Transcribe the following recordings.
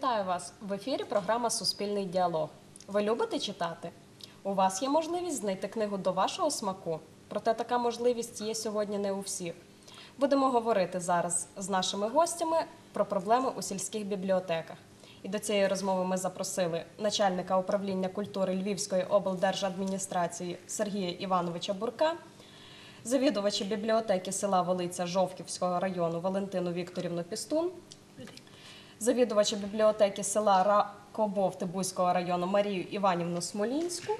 Вітаю вас в ефірі. Програма Суспільний діалог. Ви любите читати? У вас є можливість знайти книгу до вашого смаку. Проте така можливість є сьогодні не у всіх. Будемо говорити зараз з нашими гостями про проблеми у сільських бібліотеках. І до цієї розмови ми запросили начальника управління культури Львівської облдержадміністрації Сергія Івановича Бурка, завідувача бібліотеки села Волиця Жовківського району Валентину Вікторівну Пістун, завідувача бібліотеки села Ракобов Тибузького району Марію Іванівну Смолінську,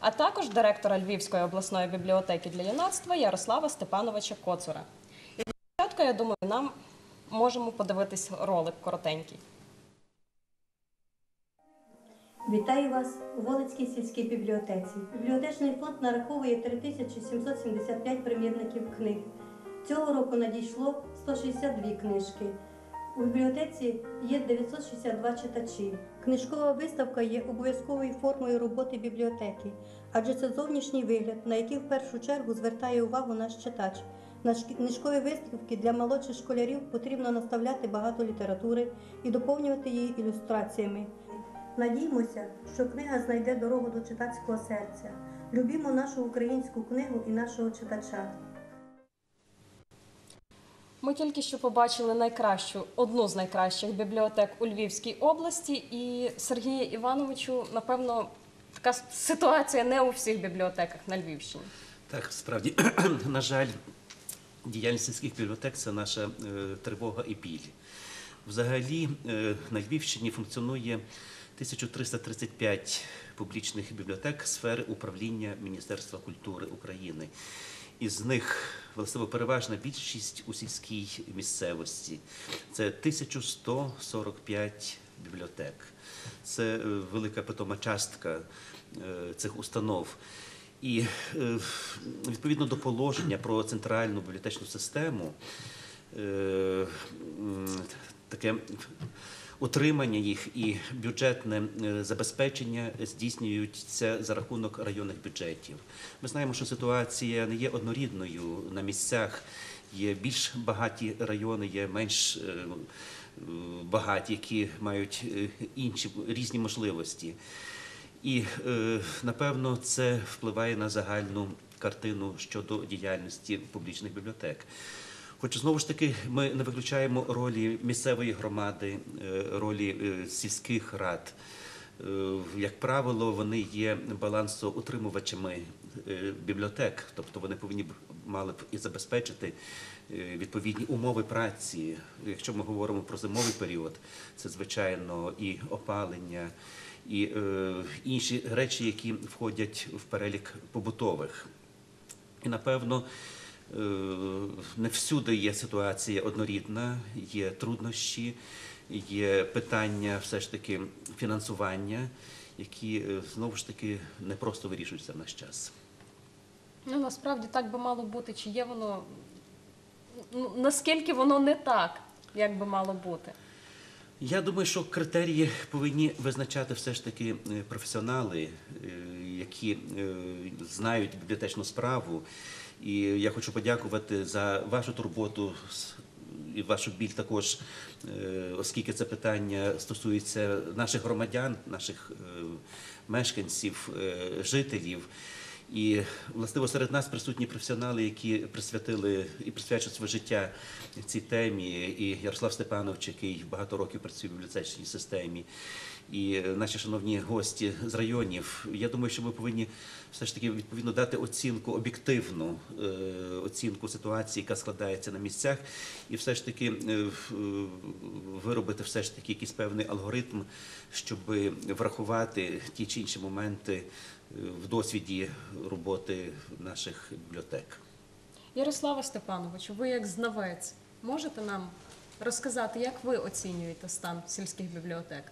а також директора Львівської обласної бібліотеки для юнацтва Ярослава Степановича Коцура. І для початку, я думаю, нам можемо подивитись ролик коротенький. Вітаю вас у Волицькій сільській бібліотеці. Бібліотечний фонд нараховує 3775 примірників книг. Цього року надійшло 162 книжки. У бібліотеці є 962 читачі. Книжкова виставка є обов'язковою формою роботи бібліотеки, адже це зовнішній вигляд, на який в першу чергу звертає увагу наш читач. На книжкові виставки для молодших школярів потрібно наставляти багато літератури і доповнювати її ілюстраціями. Надіємося, що книга знайде дорогу до читацького серця. Любімо нашу українську книгу і нашого читача. Ми тільки що побачили найкращу, одну з найкращих бібліотек у Львівській області, і Сергія Івановичу, напевно, така ситуація не у всіх бібліотеках на Львівщині. Так, справді, на жаль, діяльність сільських бібліотек це наша е, тривога і біль. Взагалі, е, на Львівщині функціонує 1335 публічних бібліотек сфери управління Міністерства культури України. Із них власне переважна більшість у сільській місцевості. Це 1145 бібліотек. Це е, велика питома частка е, цих установ. І е, відповідно до положення про центральну бібліотечну систему, таке утримання їх і бюджетне е, забезпечення здійснюються за рахунок районних бюджетів. Ми знаємо, що ситуація не є однорідною на місцях. Є більш багаті райони, є менш е, багаті, які мають е, інші різні можливості. І напевно це впливає на загальну картину щодо діяльності публічних бібліотек. Хоч знову ж таки ми не виключаємо ролі місцевої громади, е, ролі е, сільських рад. Е, Як правило, вони є балансоутримувачами бібліотек, тобто вони повинні б мали б і забезпечити відповідні умови праці. Якщо ми говоримо про зимовий період, це звичайно і опалення, і інші речі, які входять в перелік побутових. І напевно. Е, Не всюди є ситуація однорідна, є труднощі, є питання все ж таки фінансування, які е, знову ж таки не просто вирішуються в наш час. Ну насправді так би мало бути. Чи є воно ну, наскільки воно не так, як би мало бути? Я думаю, що критерії повинні визначати все ж таки е, професіонали, які знають бібліотечну справу. І я хочу подякувати за вашу турботу і вашу біль також, е, оскільки це питання стосується наших громадян, наших е, мешканців, е, жителів. І властиво серед нас присутні професіонали, які присвятили і присвячують своє життя цій темі. І Ярослав Степанович, який багато років працює в бібліотечній системі, і наші шановні гості з районів. Я думаю, що ми повинні все ж таки відповідно дати оцінку об'єктивну е, оцінку ситуації, яка складається на місцях, і все ж таки е, виробити все ж таки якийсь певний алгоритм, щоб врахувати ті чи інші моменти в досвіді роботи наших бібліотек. Ярослава Степановичу, ви як знавець, можете нам розказати, як ви оцінюєте стан сільських бібліотек?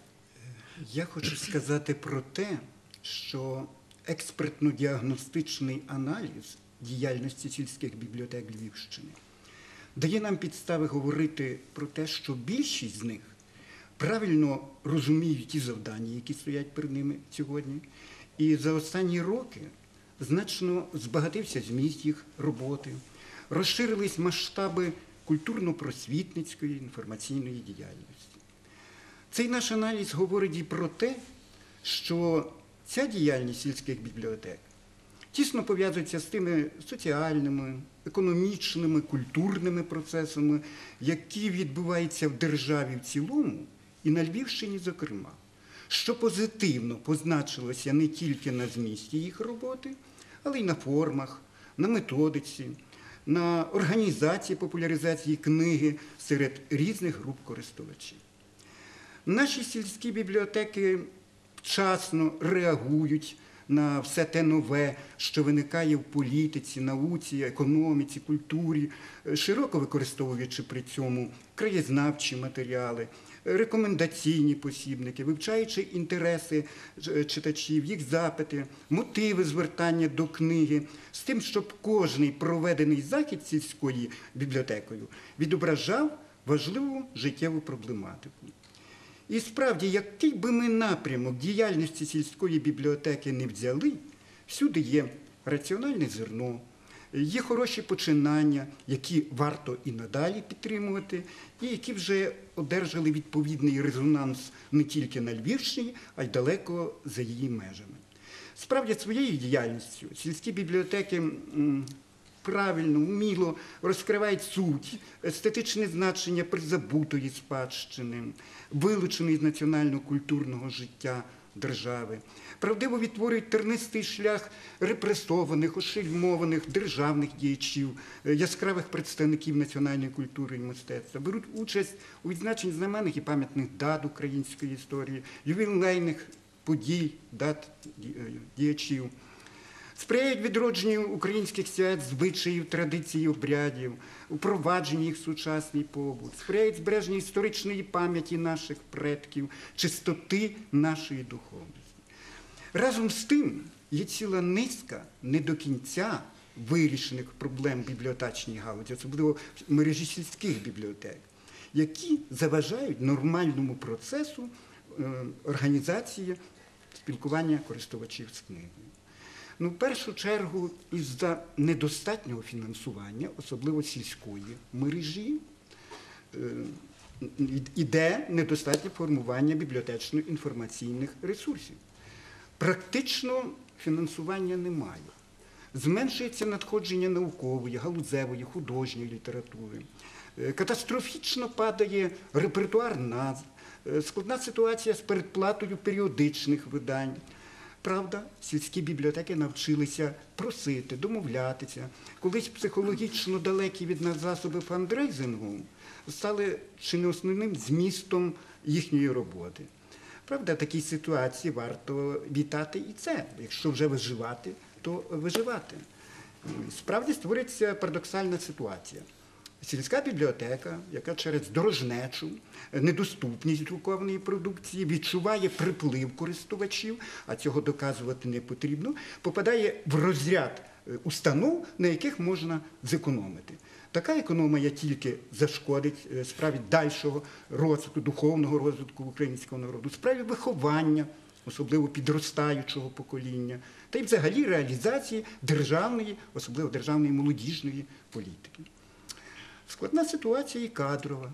Я хочу сказати про те, що експертно-діагностичний аналіз діяльності сільських бібліотек Львівщини дає нам підстави говорити про те, що більшість з них правильно розуміють ті завдання, які стоять перед ними сьогодні. І за останні роки значно збагатився зміст їх роботи, розширились масштаби культурно-просвітницької інформаційної діяльності. Цей наш аналіз говорить і про те, що ця діяльність сільських бібліотек тісно пов'язується з тими соціальними, економічними, культурними процесами, які відбуваються в державі в цілому і на Львівщині, зокрема, що позитивно позначилося не тільки на змісті їх роботи, але й на формах, на методиці, на організації популяризації книги серед різних груп користувачів. Наші сільські бібліотеки вчасно реагують на все те нове, що виникає в політиці, науці, економіці, культурі, широко використовуючи при цьому краєзнавчі матеріали, рекомендаційні посібники, вивчаючи інтереси е, читачів, їх запити, мотиви звертання до книги, з тим, щоб кожний проведений захід сільською бібліотекою відображав важливу життєву проблематику. І справді, який би ми напрямок діяльності сільської бібліотеки не взяли, всюди є раціональне зерно, є хороші починання, які варто і надалі підтримувати, і які вже одержали відповідний резонанс не тільки на Львівщині, а й далеко за її межами. Справді, своєю діяльністю сільські бібліотеки правильно, вміло розкривають суть, естетичне значення призабутої спадщини, вилученої з національно-культурного життя держави. Правдиво відтворюють тернистий шлях репресованих, ошельмованих державних діячів, е, яскравих представників національної культури і мистецтва, беруть участь у відзначенні знаменних і пам'ятних дат української історії, ювілейних подій, дат е, діячів сприяють відродженню українських свят, звичаїв, традицій, обрядів, упровадженню їх в сучасний побут, сприяють збереженню історичної пам'яті наших предків, чистоти нашої духовності. Разом з тим є ціла низка не до кінця вирішених проблем бібліотечній галузі, особливо в мережі сільських бібліотек, які заважають нормальному процесу е, організації спілкування користувачів з книгою. Ну, в першу чергу, із-за недостатнього фінансування, особливо сільської мережі, е, іде недостатнє формування бібліотечно-інформаційних ресурсів. Практично фінансування немає. Зменшується надходження наукової, галузевої, художньої літератури. Е, Катастрофічно падає репертуар назв, Е, складна ситуація з передплатою періодичних видань. Правда, сільські бібліотеки навчилися просити, домовлятися. Колись психологічно далекі від нас засоби фандрейзингу стали чи не основним змістом їхньої роботи. Правда, такій ситуації варто вітати і це. Якщо вже виживати, то виживати. Справді створюється парадоксальна ситуація. Сільська бібліотека, яка через дорожнечу, недоступність друкованої продукції відчуває приплив користувачів, а цього доказувати не потрібно, попадає в розряд е, установ, на яких можна зекономити. Така економія тільки зашкодить е, справі дальшого розвитку, духовного розвитку українського народу, справі виховання, особливо підростаючого покоління, та й взагалі реалізації державної, особливо державної молодіжної політики. Складна ситуація і кадрова.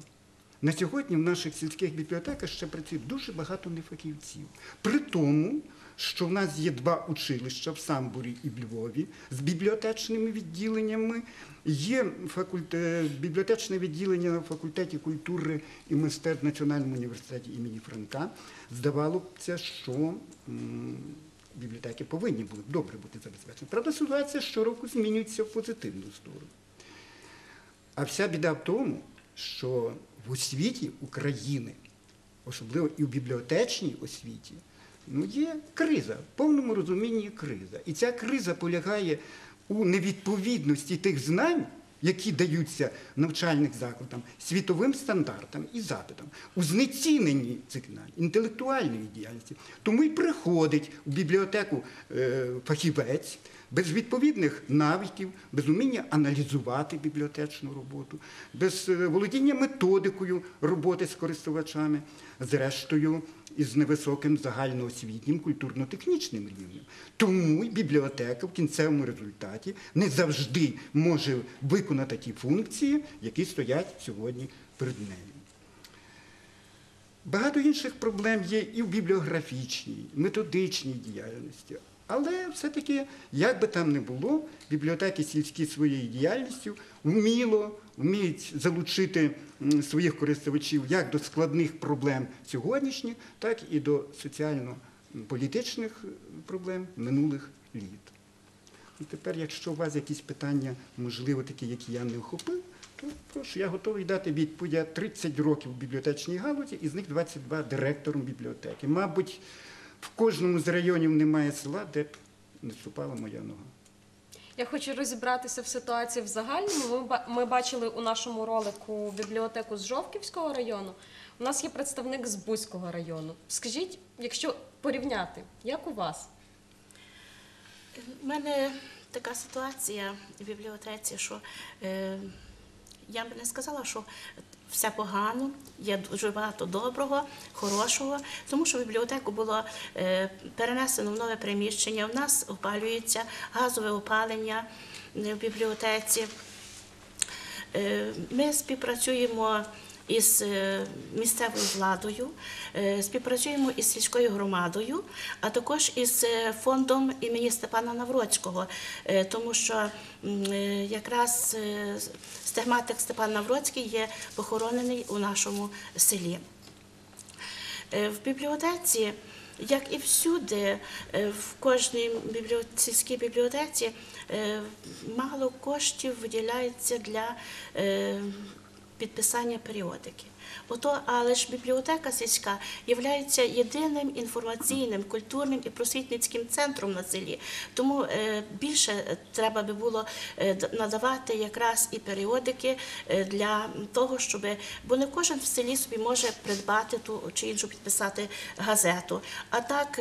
На сьогодні в наших сільських бібліотеках ще працює дуже багато нефахівців. При тому, що в нас є два училища в Самбурі і в Львові з бібліотечними відділеннями. Є бібліотечне відділення на факультеті культури і мистецтв Національному університеті імені Франка. Здавало б це, що бібліотеки повинні були добре бути забезпечені. Правда, ситуація щороку змінюється в позитивну сторону. А вся біда в тому, що в освіті України, особливо і в бібліотечній освіті, ну, є криза, в повному розумінні криза. І ця криза полягає у невідповідності тих знань, які даються навчальних закладам, світовим стандартам і запитам, у знеціненні цих знань, інтелектуальної діяльності. Тому й приходить у бібліотеку е, фахівець без відповідних навиків, без уміння аналізувати бібліотечну роботу, без е, володіння методикою роботи з користувачами, зрештою, із невисоким загальноосвітнім культурно-технічним рівнем. Тому й бібліотека в кінцевому результаті не завжди може виконати ті функції, які стоять сьогодні перед нею. Багато інших проблем є і в бібліографічній, методичній діяльності. Але все-таки, як би там не було, бібліотеки сільські своєю діяльністю вміло вміють залучити своїх користувачів як до складних проблем сьогоднішніх, так і до соціально-політичних е, проблем минулих літ. І тепер, якщо у вас якісь питання, можливо, такі, які я не охопив, то прошу, я готовий дати відповідь. Я 30 років в бібліотечній галузі, із них 22 директором бібліотеки. Мабуть, в кожному з районів немає села, де б не ступала моя нога. Я хочу розібратися в ситуації в загальному. Ми, бачили у нашому ролику бібліотеку з Жовківського району. У нас є представник з Бузького району. Скажіть, якщо порівняти, як у вас? У мене така ситуація в бібліотеці, що е, я б не сказала, що все погано, є дуже багато доброго, хорошого, тому що бібліотеку було е, перенесено в нове приміщення. У нас опалюється газове опалення е, в бібліотеці. Е, Ми співпрацюємо із е, місцевою владою, е, співпрацюємо із сільською громадою, а також із е, фондом імені Степана Навроцького, тому що якраз стигматик Степан Навроцький є похоронений у нашому селі. В бібліотеці, як і всюди, в кожній сільській бібліотеці мало коштів виділяється для підписання періодики. Ото, але ж бібліотека сільська є єдиним інформаційним, культурним і просвітницьким центром на селі. Тому е, більше треба би було е, надавати якраз і періодики е, для того, щоб бо не кожен в селі собі може придбати ту чи іншу підписати газету. А так,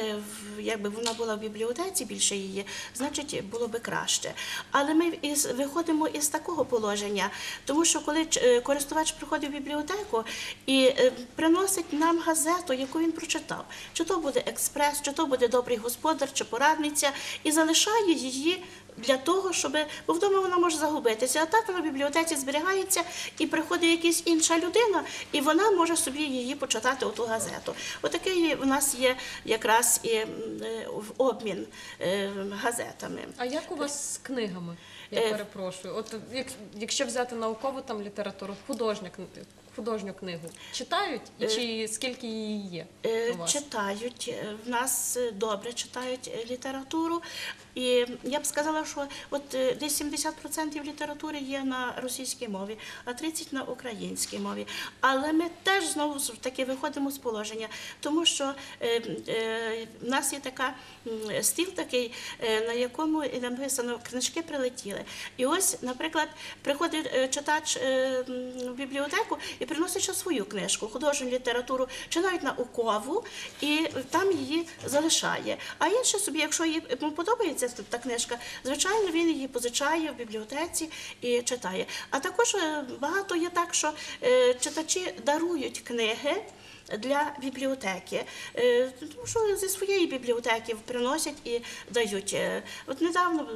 якби вона була в бібліотеці, більше її, значить було би краще. Але ми виходимо із такого положення, тому що коли користувач приходить в бібліотеку і е, приносить нам газету, яку він прочитав, чи то буде експрес, чи то буде добрий господар, чи порадниця, і залишає її. Для того, щоб бо вдома вона може загубитися, а так вона в бібліотеці зберігається і приходить якась інша людина, і вона може собі її почитати оту газету. Отакий у нас є якраз і е, в обмін е, газетами. А як у вас з книгами? Я перепрошую. От як, якщо взяти наукову там літературу, художню, кни- художню книгу, читають і Е, чи скільки її є? Е, у вас? Читають е, в нас добре читають літературу, і я б сказала, що от десь 70% літератури є на російській мові, а 30% на українській мові. Але ми теж знову ж таки виходимо з положення, тому що в нас є така стіл такий, на якому написано книжки прилетіли. І ось, наприклад, приходить читач в бібліотеку і приносить ще свою книжку, художню літературу чи навіть наукову, і там її залишає. А інший собі, якщо їй йому подобається та книжка, звичайно, він її позичає в бібліотеці і читає. А також е, багато є так, що е, читачі дарують книги. Для бібліотеки, Е, тому що зі своєї бібліотеки приносять і дають. От недавно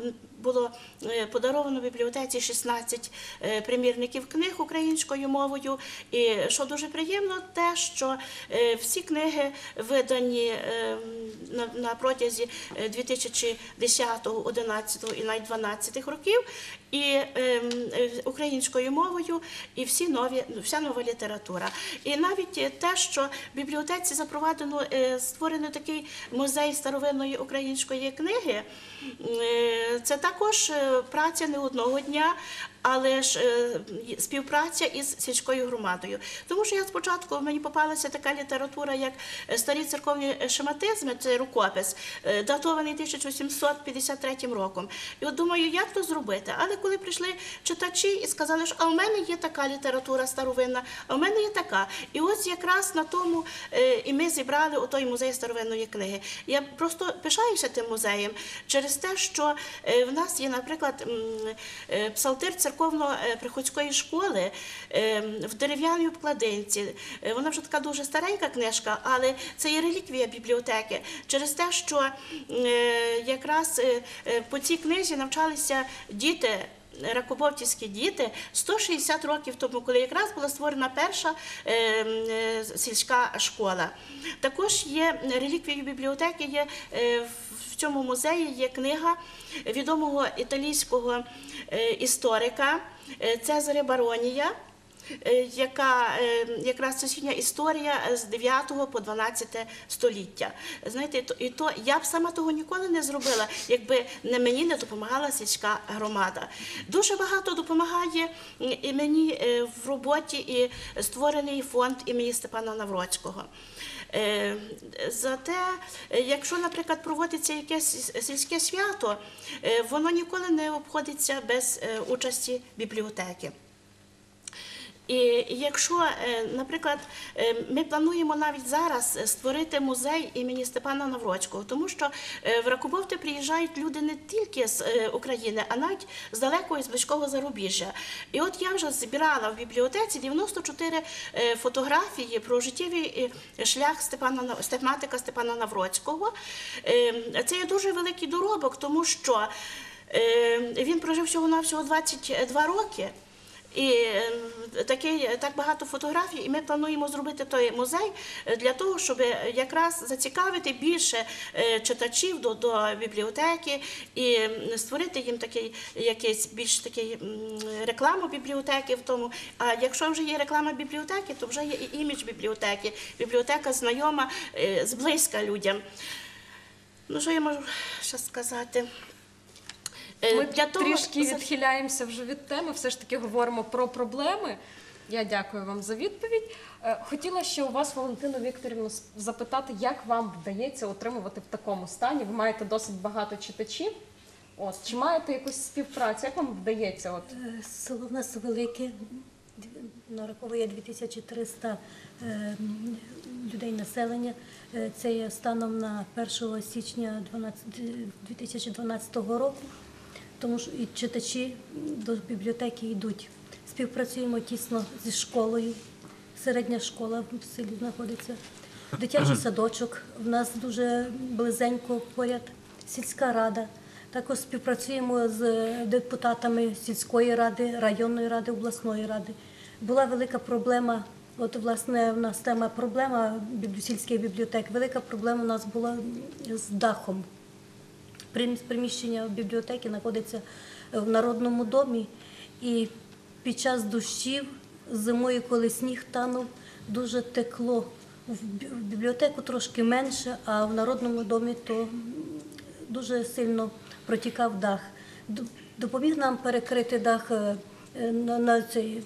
було е, подаровано бібліотеці 16 е, примірників книг українською мовою. І що дуже приємно, те, що е, всі книги видані на, протязі е, 2010, 11 і навіть 12 років, і е, е, українською мовою, і всі нові, вся нова література. І навіть те, що в бібліотеці запровадено е, створений такий музей старовинної української книги, це також е, праця не одного дня. Але ж е, співпраця із сільською громадою. Тому що я спочатку мені попалася така література, як е, старі церковні шематизми, це рукопис, е, датований 1853 роком. І от думаю, як то зробити. Але коли прийшли читачі і сказали, що а в мене є така література старовинна, а в мене є така. І ось якраз на тому е, і ми зібрали отой музей старовинної книги. Я просто пишаюся тим музеєм через те, що е, в нас є, наприклад, м, е, псалтир церковно-приходської школи е, в дерев'яній обкладинці. Е, Вона вже така дуже старенька книжка, але це є реліквія бібліотеки через те, що е, якраз е, е, по цій книзі навчалися діти ракобовтівські діти 160 років тому, коли якраз була створена перша е, е, сільська школа. Також є реліквією бібліотеки, є е, в- цьому музеї є книга відомого італійського історика Цезаря Баронія. Е, Яка е, якраз сусідня історія з 9 по 12 століття. Знаєте, і то, я б сама того ніколи не зробила, якби не мені не допомагала сільська громада. Дуже багато допомагає і мені е, в роботі і створений фонд імені Степана Навроцького. Зате, якщо, наприклад, проводиться якесь сільське свято, воно ніколи не обходиться без участі бібліотеки. І якщо, е, наприклад, е, ми плануємо навіть зараз е, створити музей імені Степана Навроцького, тому що в Ракубовти приїжджають люди не тільки з України, а навіть з далекого і з близького зарубіжжя. І от я вже збирала в бібліотеці 94 е, фотографії про життєвий шлях Степана стематика Степана Навроцького. Е, Це є дуже великий доробок, тому що він прожив всього-навсього 22 роки. І е, такий, так багато фотографій, і ми плануємо зробити той музей е, для того, щоб якраз зацікавити більше е, читачів до, до бібліотеки і створити їм такий якийсь більш такий рекламу бібліотеки в тому. А якщо вже є реклама бібліотеки, то вже є і імідж бібліотеки. Бібліотека знайома зблизька людям. Ну, що я можу ще сказати? Е, Ми для того- трішки відхиляємося вже від теми, все ж таки говоримо про проблеми. Я дякую вам за відповідь. Е, Хотіла ще у вас, Валентину Вікторівну, запитати, як вам вдається отримувати в такому стані? Ви маєте досить багато читачів. От чи маєте якусь співпрацю? Як вам вдається? От Е, Село в нас велике, нараховує 2300 е, людей населення. Це є станом на 1 січня 2012 року, тому що і читачі до бібліотеки йдуть. Співпрацюємо тісно зі школою. Середня школа в селі знаходиться. Дитячий садочок в нас дуже близенько поряд, сільська рада. Також співпрацюємо з депутатами сільської ради, районної ради, обласної ради. Була велика проблема. От, власне, в нас тема проблема сільських бібліотек. Велика проблема у нас була з дахом. Прим- Приміщення бібліотеки знаходиться в народному домі, і під час дощів зимою, коли сніг танув, дуже текло. В бібліотеку трошки менше, а в народному домі то дуже сильно протікав дах. Допоміг нам перекрити дах е, е, на, цей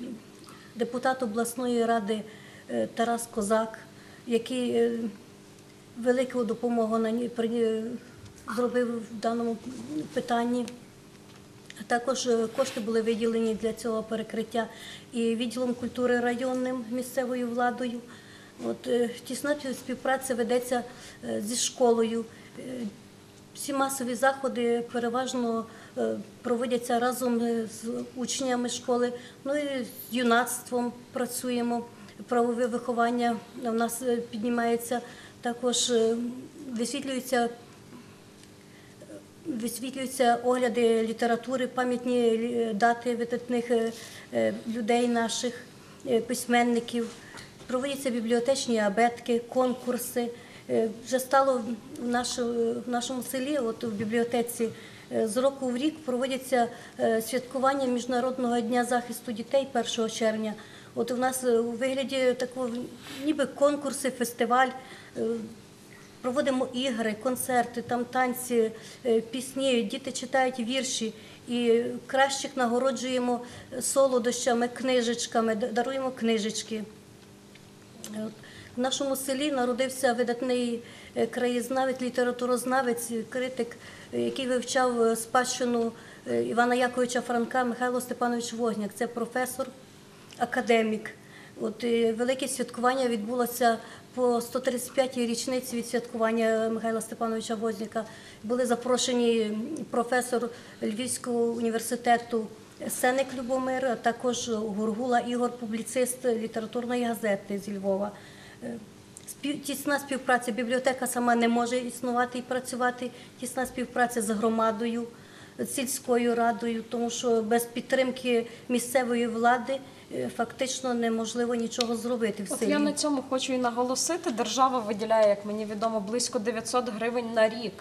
депутат обласної ради е, Тарас Козак, який е, велику допомогу зробив в даному питанні. Також е, кошти були виділені для цього перекриття і відділом культури районним місцевою владою. От е, тісна співпраця ведеться е, зі школою. Всі масові заходи переважно проводяться разом з учнями школи. Ну і з юнацтвом працюємо. Правове виховання у нас піднімається. Також е, висвітлюються огляди літератури, пам'ятні дати видатних е, е, людей наших, е, письменників. Проводяться бібліотечні абетки, конкурси. Е, Вже стало в нашому, селі, от в бібліотеці, е, з року в рік проводяться е, святкування Міжнародного дня захисту дітей 1 червня. От у нас е, у вигляді такого ніби конкурси, фестиваль. Е, Проводимо ігри, концерти, там танці, е, пісні, діти читають вірші і кращих нагороджуємо солодощами, книжечками, даруємо книжечки. В нашому селі народився видатний е, краєзнавець, літературознавець, критик, е, який вивчав е, спадщину е, Івана Яковича Франка Михайло Степанович Возняк. Це професор, академік. От е, велике святкування відбулося по 135-й річниці від святкування Михайла Степановича Возняка. Були запрошені професор Львівського університету Сеник Любомир, а також Гургула Ігор, публіцист літературної газети зі Львова. Е, Тісна співпраця. Бібліотека сама не може існувати і працювати. Тісна співпраця з громадою. з сільською радою, тому що без підтримки місцевої влади фактично неможливо нічого зробити в От селі. я на цьому хочу і наголосити. Держава виділяє, як мені відомо, близько 900 гривень на рік.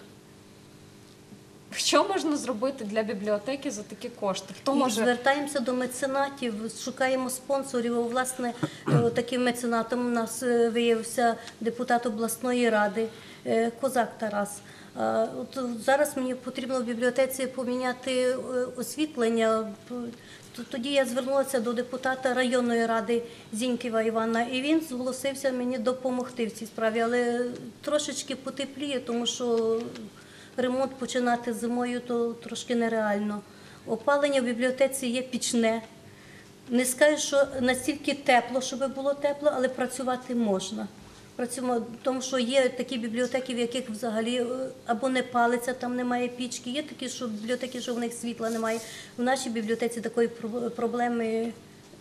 Що можна зробити для бібліотеки за такі кошти? Хто І може звертаємося до меценатів, шукаємо спонсорів. Власне, е, таким меценатом у нас е, виявився депутат обласної ради е, Козак Тарас. От зараз мені потрібно в бібліотеці поміняти е, освітлення. Тоді я звернулася до депутата районної ради Зіньківа Івана, і він зголосився мені допомогти в цій справі, але трошечки потепліє, тому що ремонт починати зимою то трошки нереально. Опалення в бібліотеці є пічне. Не скажу, що настільки тепло, щоб було тепло, але працювати можна. Працюємо, тому що є такі бібліотеки, в яких взагалі е, або не палиться, там немає пічки. Є такі, що бібліотеки, що в них світла немає. В нашій бібліотеці такої проблеми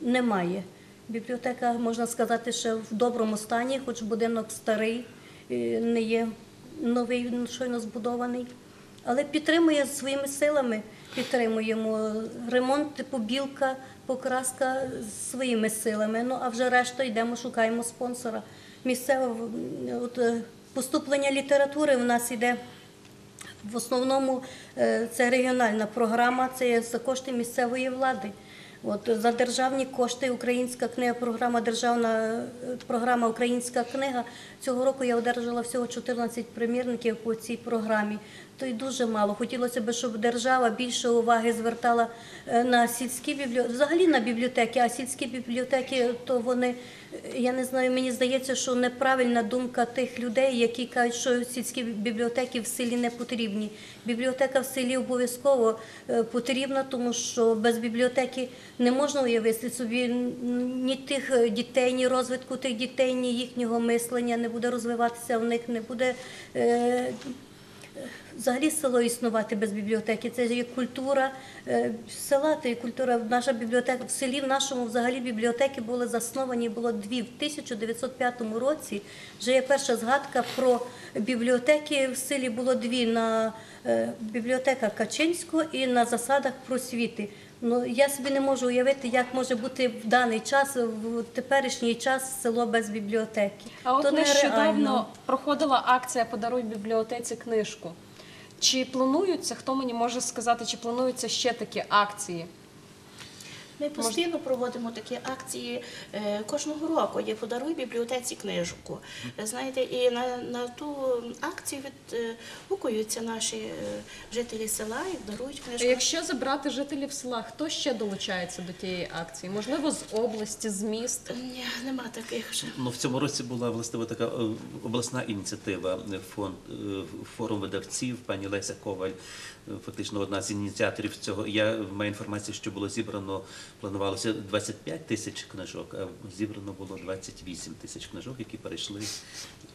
немає. Бібліотека, можна сказати, ще в доброму стані, хоч будинок старий, е, не є новий, щойно збудований. Але підтримує своїми силами, підтримуємо ремонт, побілка, покраска своїми силами. Ну а вже решта йдемо, шукаємо спонсора. Місцеве от, е, поступлення літератури в нас йде. В основному е, це регіональна програма, це за кошти місцевої влади. От за державні кошти українська книга, програма державна е, програма Українська книга. Цього року я одержала всього 14 примірників по цій програмі. То й дуже мало. Хотілося б, щоб держава більше уваги звертала е, на сільські бібліотеки, взагалі на бібліотеки, а сільські бібліотеки, то вони, е, я не знаю, мені здається, що неправильна думка тих людей, які кажуть, що сільські бібліотеки в селі не потрібні. Бібліотека в селі обов'язково е, потрібна, тому що без бібліотеки не можна уявити собі ні тих дітей, ні розвитку тих дітей, ні їхнього мислення не буде розвиватися в них, не буде. Взагалі село існувати без бібліотеки. Це є культура е, села, це є культура. Наша бібліотека в селі в нашому взагалі бібліотеки були засновані було дві в 1905 році. Вже є перша згадка про бібліотеки в селі було дві на е, бібліотека Качинського і на засадах просвіти. Ну я собі не можу уявити, як може бути в даний час, в теперішній час село без бібліотеки. А от То нещодавно проходила акція Подаруй бібліотеці книжку. Чи плануються, хто мені може сказати, чи плануються ще такі акції? Ми постійно проводимо такі акції е, кожного року. Є подаруй бібліотеці книжку. Знаєте, і на, на ту акцію відгукуються наші е, жителі села і дарують книжку. Якщо забрати жителів села, хто ще долучається до тієї акції? Можливо, з області, з міст? Ні, нема таких вже. Ну, в цьому році була власне така е, обласна ініціатива е, фонд е, форум видавців, пані Леся Коваль, е, фактично одна з ініціаторів цього. Я маю інформацію, що було зібрано, планувалося 25 тисяч книжок, а зібрано було 28 тисяч книжок, які перейшли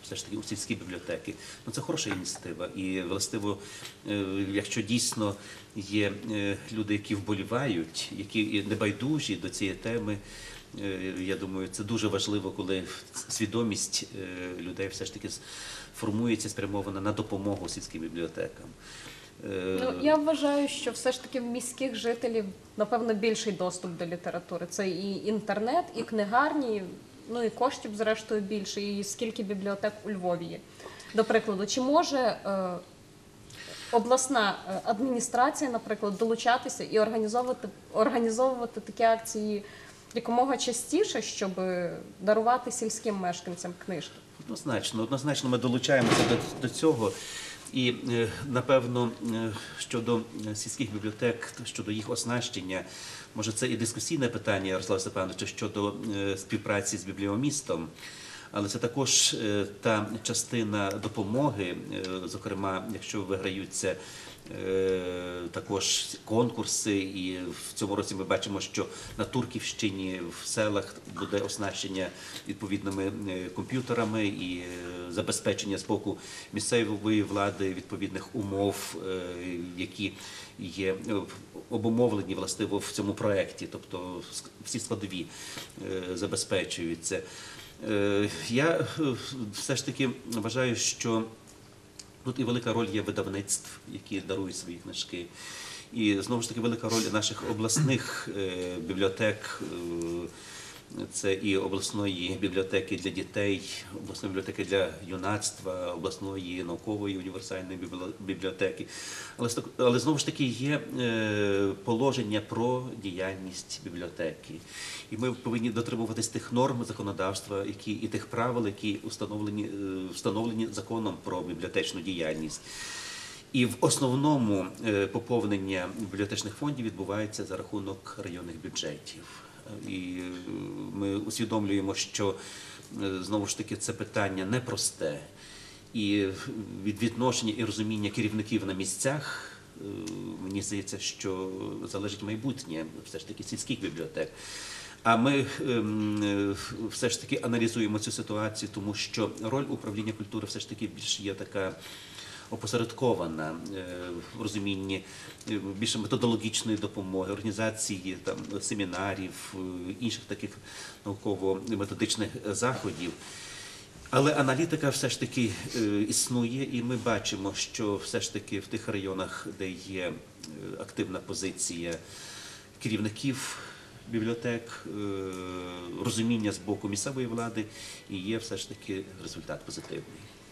все ж таки у сільські бібліотеки. Ну це хороша ініціатива. І властиво, е, якщо дійсно є е, люди, які вболівають, які небайдужі до цієї теми. Е, Я думаю, це дуже важливо, коли свідомість е, людей все ж таки формується спрямована на допомогу сільським бібліотекам. Е, Ну, я вважаю, що все ж таки в міських жителів, напевно, більший доступ до літератури. Це і інтернет, і книгарні, ну і коштів, зрештою, більше, і скільки бібліотек у Львові є. До прикладу, чи може е, обласна е, адміністрація, наприклад, долучатися і організовувати, організовувати такі акції якомога частіше, щоб дарувати сільським мешканцям книжки? Однозначно, однозначно ми долучаємося до, до цього. І е, напевно е, щодо е, сільських бібліотек, щодо їх оснащення, може це і дискусійне питання Ярослава Степановича щодо співпраці з бібліомістом. Але це також та частина допомоги, зокрема, якщо виграються також конкурси, і в цьому році ми бачимо, що на Турківщині в селах буде оснащення відповідними е, комп'ютерами і е, забезпечення з боку місцевої влади відповідних умов, е, які є е, обумовлені властиво в цьому проєкті, тобто всі складові е, забезпечуються. Е, Я е, все ж таки вважаю, що тут і велика роль є видавництв, які дарують свої книжки. І знову ж таки велика роль наших обласних е, бібліотек. Це і обласної бібліотеки для дітей, обласної бібліотеки для юнацтва, обласної наукової універсальної біблі- бібліотеки. Але, але знову ж таки є е, положення про діяльність бібліотеки. І ми повинні дотримуватись тих норм законодавства, які і тих правил, які установлені, е, встановлені законом про бібліотечну діяльність. І в основному е, поповнення бібліотечних фондів відбувається за рахунок районних бюджетів. І е, ми усвідомлюємо, що е, знову ж таки це питання непросте. І від відношення і розуміння керівників на місцях е, мені здається, що залежить майбутнє все ж таки сільських бібліотек. А ми ем, все ж таки аналізуємо цю ситуацію, тому що роль управління культури все ж таки більш є така опосередкована е, в розумінні е, більше методологічної допомоги, організації там семінарів, е, інших таких науково-методичних заходів. Але аналітика все ж таки існує, і ми бачимо, що все ж таки в тих районах, де є активна позиція керівників бібліотек, розуміння з боку місцевої влади, і є все ж таки результат позитивний.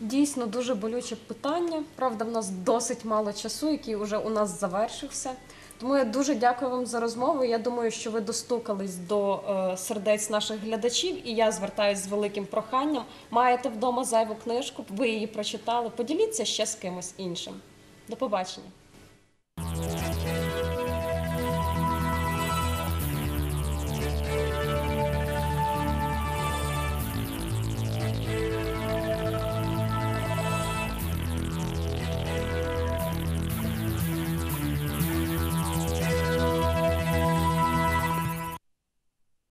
Дійсно дуже болюче питання. Правда, в нас досить мало часу, який вже у нас завершився. Тому я дуже дякую вам за розмову. Я думаю, що ви достукались до е, сердець наших глядачів, і я звертаюсь з великим проханням. Маєте вдома зайву книжку, ви її прочитали. Поділіться ще з кимось іншим. До побачення.